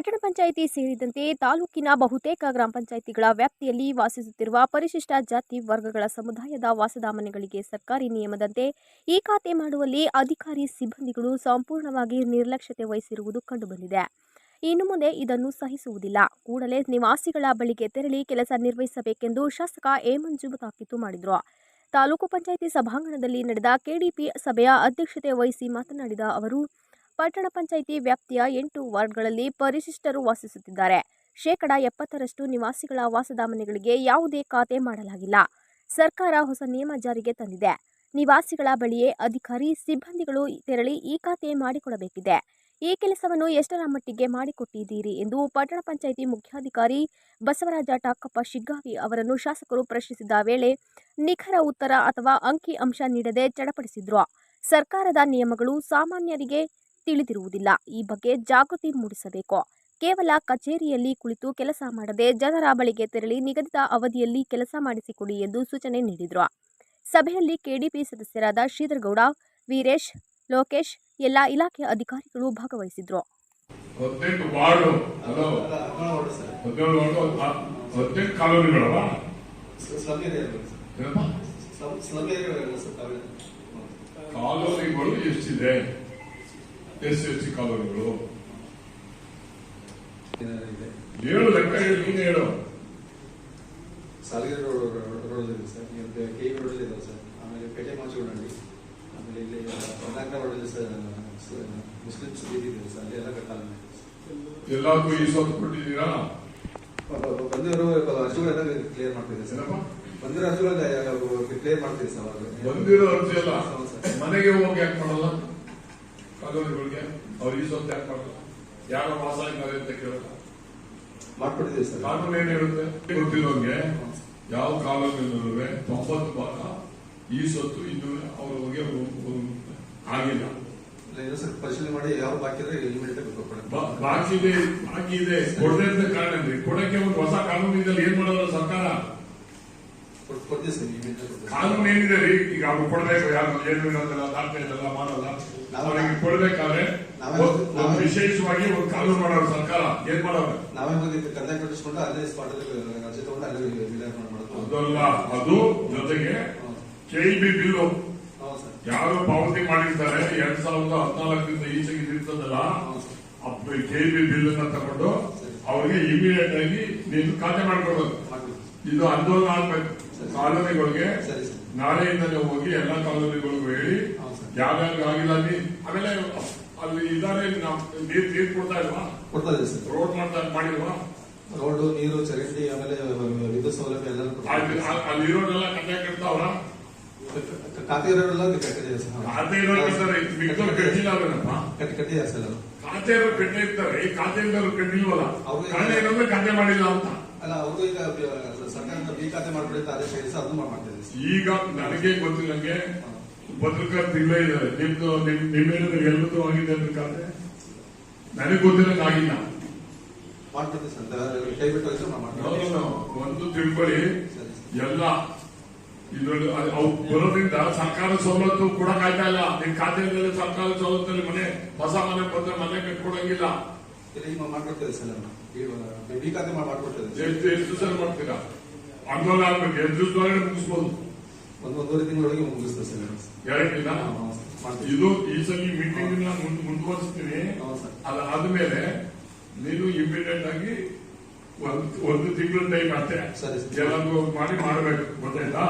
ಪಟ್ಟಣ ಪಂಚಾಯಿತಿ ಸೇರಿದಂತೆ ತಾಲೂಕಿನ ಬಹುತೇಕ ಗ್ರಾಮ ಪಂಚಾಯಿತಿಗಳ ವ್ಯಾಪ್ತಿಯಲ್ಲಿ ವಾಸಿಸುತ್ತಿರುವ ಪರಿಶಿಷ್ಟ ಜಾತಿ ವರ್ಗಗಳ ಸಮುದಾಯದ ವಾಸದ ಮನೆಗಳಿಗೆ ಸರ್ಕಾರಿ ನಿಯಮದಂತೆ ಈ ಖಾತೆ ಮಾಡುವಲ್ಲಿ ಅಧಿಕಾರಿ ಸಿಬ್ಬಂದಿಗಳು ಸಂಪೂರ್ಣವಾಗಿ ನಿರ್ಲಕ್ಷ್ಯತೆ ವಹಿಸಿರುವುದು ಕಂಡುಬಂದಿದೆ. ಇನ್ನು ಮುಂದೆ ಇದನ್ನು ಸಹಿಸುವುದಿಲ್ಲ. ಕೂಡಲೇ ನಿವಾಸಿಗಳ ಬಳಿಗೆ ತೆರಳಿ ಕೆಲಸ ನಿರ್ವಹಿಸಬೇಕೆಂದು ಶಾಸಕ ಮಂಜು ತಾಕೀತು ಮಾಡಿದರು. ತಾಲೂಕು ಪಂಚಾಯಿತಿ ಸಭಾಂಗಣದಲ್ಲಿ ನಡೆದ ಕೆಡಿಪಿ ಸಭೆಯ ಅಧ್ಯಕ್ಷತೆ ವಹಿಸಿ ಮಾತನಾಡಿದ ಅವರು ಪಟ್ಟಣ ಪಂಚಾಯಿತಿ ವ್ಯಾಪ್ತಿಯ ಎಂಟು ವಾರ್ಡ್ಗಳಲ್ಲಿ ಪರಿಶಿಷ್ಟರು ವಾಸಿಸುತ್ತಿದ್ದಾರೆ. ಶೇಕಡ ಎಪ್ಪತ್ತರಷ್ಟು ನಿವಾಸಿಗಳ ವಾಸದ ಮನೆಗಳಿಗೆ ಯಾವುದೇ ಖಾತೆ ಮಾಡಲಾಗಿಲ್ಲ. ಸರ್ಕಾರ ಹೊಸ ನಿಯಮ ಜಾರಿಗೆ ತಂದಿದೆ. ನಿವಾಸಿಗಳ ಬಳಿಯೇ ಅಧಿಕಾರಿ, ಸಿಬ್ಬಂದಿಗಳು ತೆರಳಿ ಈ ಖಾತೆ ಮಾಡಿಕೊಡಬೇಕಿದೆ. ಈ ಕೆಲಸವನ್ನು ಎಷ್ಟರ ಮಟ್ಟಿಗೆ ಮಾಡಿಕೊಟ್ಟಿದ್ದೀರಿ ಎಂದು ಪಟ್ಟಣ ಪಂಚಾಯಿತಿ ಮುಖ್ಯಾಧಿಕಾರಿ ಬಸವರಾಜ ಟಾಕಪ್ಪ ಶಿಗ್ಗಾವಿ ಅವರನ್ನು ಶಾಸಕರು ಪ್ರಶ್ನಿಸಿದ ವೇಳೆ ನಿಖರ ಉತ್ತರ ಅಥವಾ ಅಂಕಿ ಅಂಶ ನೀಡದೆ ಚಡಪಡಿಸಿದ್ರು. ಸರ್ಕಾರದ ನಿಯಮಗಳು ಸಾಮಾನ್ಯರಿಗೆ ತಿಳಿದಿರುವುದಿಲ್ಲ. ಈ ಬಗ್ಗೆ ಜಾಗೃತಿ ಮೂಡಿಸಬೇಕು. ಕೇವಲ ಕಚೇರಿಯಲ್ಲಿ ಕುಳಿತು ಕೆಲಸ ಮಾಡದೆ ಜನರ ಬಳಿಗೆ ತೆರಳಿ ನಿಗದಿತ ಅವಧಿಯಲ್ಲಿ ಕೆಲಸ ಮಾಡಿಸಿಕೊಡಿ ಎಂದು ಸೂಚನೆ ನೀಡಿದರು. ಸಭೆಯಲ್ಲಿ ಕೆಡಿಪಿ ಸದಸ್ಯರಾದ ಶ್ರೀಧರಗೌಡ ವೀರೇಶ್ ಲೋಕೇಶ್ ಎಲ್ಲ ಇಲಾಖೆ ಅಧಿಕಾರಿಗಳು ಭಾಗವಹಿಸಿದ್ರು. ಕಾಲೋನಿಗಳು ಎಷ್ಟಿದೆ? ಎಸ್ ಎಸ್ ಸಿ ಕಾಲೋನಿಗಳು. ಏಳು ಲೆಕ್ಕ ಹೇಳಿ ನೀನು ಹೇಳು. ಸಾಲಿಗೆ ರೋಡ್ ರೋಡ್ ಇದೆ ಸರ್. ಕೆ ಇ ರೋಡಲ್ಲಿ ಇದೆ ಸರ್. ಆಮೇಲೆ ಪೇಟೆ ಮಾಚುಗಡಳ್ಳಿ ಆಮೇಲೆ ಇಲ್ಲಿ ಪದಾಗ್ರ ರೋಡ್ ಸರ್ ಮುಸ್ಲಿಮ್ಸ್ ಇದೆ ಸರ್. ಅಲ್ಲಿ ಎಲ್ಲ ಕಟ್ಟಾಲ ಎಲ್ಲಕ್ಕೂ ಈ ಸೊತ್ತು ಕೊಟ್ಟಿದ್ದೀರಾ? ಬಂದಿರೋ ಅರ್ಜಿಗಳೆಲ್ಲ ಕ್ಲಿಯರ್ ಮಾಡ್ತಿದ್ದೆ ಸರ್. ಬಂದಿರೋ ಅರ್ಜಿಗಳೆಲ್ಲ ಕ್ಲಿಯರ್ ಮಾಡ್ತೀವಿ ಸರ್ ಬಂದಿರೋ ಅರ್ಜಿ ಎಲ್ಲ. ಮನೆಗೆ ಹೋಗಿ ಯಾಕೆ ಮಾಡಲ್ಲ? ಕಾಲೋನಿಗಳಿಗೆ ಅವ್ರು ಈ ಸೊತ್ತು ಯಾಕೆ ಮಾಡಲ್ಲ ಯಾರು ವಾಸ ಇದ್ದಾರೆ ಅಂತ ಕೇಳಲ್ಲ ಮಾಡ್ಕೊಟ್ಟಿದ್ದೀವಿ ಸರ್. ಕಾನೂನು ಏನ್ ಹೇಳುತ್ತೆ? ಗೊತ್ತಿರೋಂಗೆ ಯಾವ ಕಾಲೋನಿಯಲ್ಲೂ ತೊಂಬತ್ತು ಭಾಗ ಈ ಸೊತ್ತು ಇನ್ನೂ ಆಗಿಲ್ಲ. ಪರಿಶೀಲನೆ ಮಾಡಿ ಯಾವ ಬಾಕಿ ಇದೆ ಬಾಕಿ ಇದೆ. ಕೊಡದೆ ಅಂತ ಕಾರಣ ಕೊಡಕ್ಕೆ ಒಂದು ಹೊಸ ಕಾನೂನು ಇದ್ದಲ್ಲಿ ಏನ್ ಮಾಡೋದ್ರ ಸರ್ಕಾರ ಕೊಡ್- ಕೊಡ್ತೀವಿ ಸರ್ ಇಮಿಡಿಯೇಟ್ ಕೊಡ್ತೀವಿ ಕಾನೂನು ಏನಿದೆ ರೀ ಈಗ ಅವ್ರು ಕೊಡ್ಬೇಕು ಯಾರು ಏನು ಇರೋದಿಲ್ಲ ದಾಖಲೆ ಇದೆಲ್ಲ ಮಾಡಲ್ಲ. ಅವ್ರಿಗೆ ಕೊಡ್ಬೇಕಾದ್ರೆ ವಿಶೇಷವಾಗಿ ಒಂದು ಕಾನೂನು ಮಾಡೋರು ಸರ್ಕಾರ ಏನ್ ಮಾಡೋರು? ನಾವೇ ಹೋಗಿ ಕಂದಾಯ ಕಟ್ಟಿಸ್ಕೊಂಡು ಅಲ್ಲೇ ಸ್ಪಾಟ್ ರಜೆ ತಗೊಂಡು ಅಲ್ಲೇ ಅದಲ್ಲ ಅದು ಜೊತೆಗೆ ಕೆ ಬಿ ಬಿಲ್ಲು. ಯಾರು ಪಾವತಿ ಮಾಡಿರ್ತಾರೆ ಎರಡ್ ಸಾವಿರದ ಹದಿನಾಲ್ಕರಿಂದ ಈಚೆಗೆ ಇರ್ತದಲ್ಲ ಕೆ ಬಿ ಬಿಲ್ ಅನ್ನ ತಗೊಂಡು ಅವ್ರಿಗೆ ಇಮಿಡಿಯೇಟ್ ಆಗಿ ನೀನು ಖಾತೆ ಮಾಡ್ಕೊಡೋದು ಇದು ಆಂದೋಲನ ಆಗ್ಬೇಕು. ಕಾಲೋನಿಗಳಿಗೆ ಸರಿ. ಸರ್ ನಾಳೆಯಿಂದಲೇ ಹೋಗಿ ಎಲ್ಲಾ ಕಾಲೋನಿಗಳಿಗೂ ಹೇಳಿ ಯಾವ್ದಾದ್ರು ಸರ್. ಯಾವ್ಯಾವ ಆಗಿಲ್ಲ ಅಲ್ಲಿ ಆಮೇಲೆ ಅಲ್ಲಿ ಇದಾರೆ ನೀರ್ ನೀರ್ ಕೊಡ್ತಾ ಇಲ್ವಾ? ಕೊಡ್ತಾ ಇದೆ ಸರ್. ರೋಡ್ ಮಾಡ್ತಾ ಮಾಡಿಲ್ವಾ? ರೋಡ್ ನೀರು ಚರಂಡಿ ಆಮೇಲೆ ವಿದ್ಯುತ್ ಸೌಲಭ್ಯ ಎಲ್ಲ ಅಲ್ಲಿ ಇರೋರೆಲ್ಲ ಕಟ್ಟೆ ಇರ್ತಾವ್ರ ಖಾತೆ ಇರೋರೆಲ್ಲ ಕಟ್ಟಿದೆ ಸರ್. ಖಾತೆ ಇರೋರು ಕಟ್ತಾರೆ ಮಿಕ್ಕವ್ರು ಕಟ್ಟಿಲ್ಲ ಅವ್ರೇನಪ್ಪ ಕಟ್ಟಿ ಸರ್. ಖಾತೆ ಇರೋರು ಕಟ್ಟೆ ಇರ್ತಾರೆ ಖಾತೆ ಇರೋರು ಕಟ್ಟಿಲ್ವಲ್ಲ? ಕಾರಣ ಏನಂದ್ರೆ ಖಾತೆ ಮಾಡಿಲ್ಲ ಅಂತ. ಅಲ್ಲ ಅವರು ಈಗ ಸರ್ಕಾರದಿಂದ ಬಿ ಖಾತೆ ಮಾಡ್ಕೊಡಿ ಅಂತ ಆದೇಶ ಇದೆ ಅದನ್ನು ಮಾಡ್ತಿದ್ದೀವಿ ಈಗ ನನಗೆ ಗೊತ್ತಿಲ್ಲಂಗೆ ಪತ್ರಕರ್ತ ಇಲ್ಲೇ ಇದ್ದಾರೆ ನಿಮ್ದು ನಿಮ್ ನಿಮ್ಮೇನದು ಎಲ್ಲದೂ ಆಗಿದೆ ಅಂತ ಖಾತೆ? ನನಗೆ ಗೊತ್ತಿರಂಗ ಆಗಿಲ್ಲ. ಮಾಡ್ತಿದ್ದೀವಿ ಸರ್. ಕೈ ಬಿಟ್ಟು ಮಾಡ್ತೀವಿ. ಒಂದು ತಿಳ್ಕೊಳ್ಳಿ. ಎಲ್ಲ ಇದ್ರಲ್ಲಿ ಅವ್ರು ಅವು ಬರೋದ್ರಿಂದ ಸರ್ಕಾರ ಸವಲತ್ತು ಕೊಡಕ್ ಆಯ್ತಾ ಇಲ್ಲ? ನಿಮ್ ಖಾತೆಯಲ್ಲಿ ಸರ್ಕಾರ ಸವಲತ್ತಲ್ಲಿ ಮನೆ ಹೊಸ ಮನೆ ಬಂದ್ರೆ ಮನೆ ಕಟ್ಕೊಡಂಗಿಲ್ಲ. ಈಗ ಮಾಡ್ಕೊಡ್ತೇವೆ ಸರ್ ಬಿ ಖಾತೆ ಮಾಡಿ ಮಾಡ್ಕೊಡ್ತೇವೆ ಎಷ್ಟು ಎಷ್ಟು ಸಲ ಮಾಡ್ತೀರಾ? ಆಂದೋಲನ ಆಗ್ಬೇಕು ಎಷ್ಟು ದಿವಸದೊಳಗಡೆ ಮುಗಿಸ್ಬೋದು? ಒಂದು ಒಂದೂವರೆ ತಿಂಗಳೊಳಗೆ ಮುಗಿಸ್ತೇವೆ ಸರ್ ಎರಡು ಮತ್ತೆ ಇದು ಈ ಸಲ ಮೀಟಿಂಗ್ ಮುಂದುವರಿಸ್ತೀನಿ. ಹೌದು ಸರ್. ಅದಾದ್ಮೇಲೆ ನೀನು ಇಮಿಡಿಯೇಟ್ ಆಗಿ ಒಂದು ಒಂದು ತಿಂಗಳು ಟೈಮ್ ಅಷ್ಟೇ ಸರಿ. ಎಲ್ಲರಿಗೂ ಮಾಡಿ ಮಾಡಬೇಕು. ಗೊತ್ತಾಯ್ತಾ?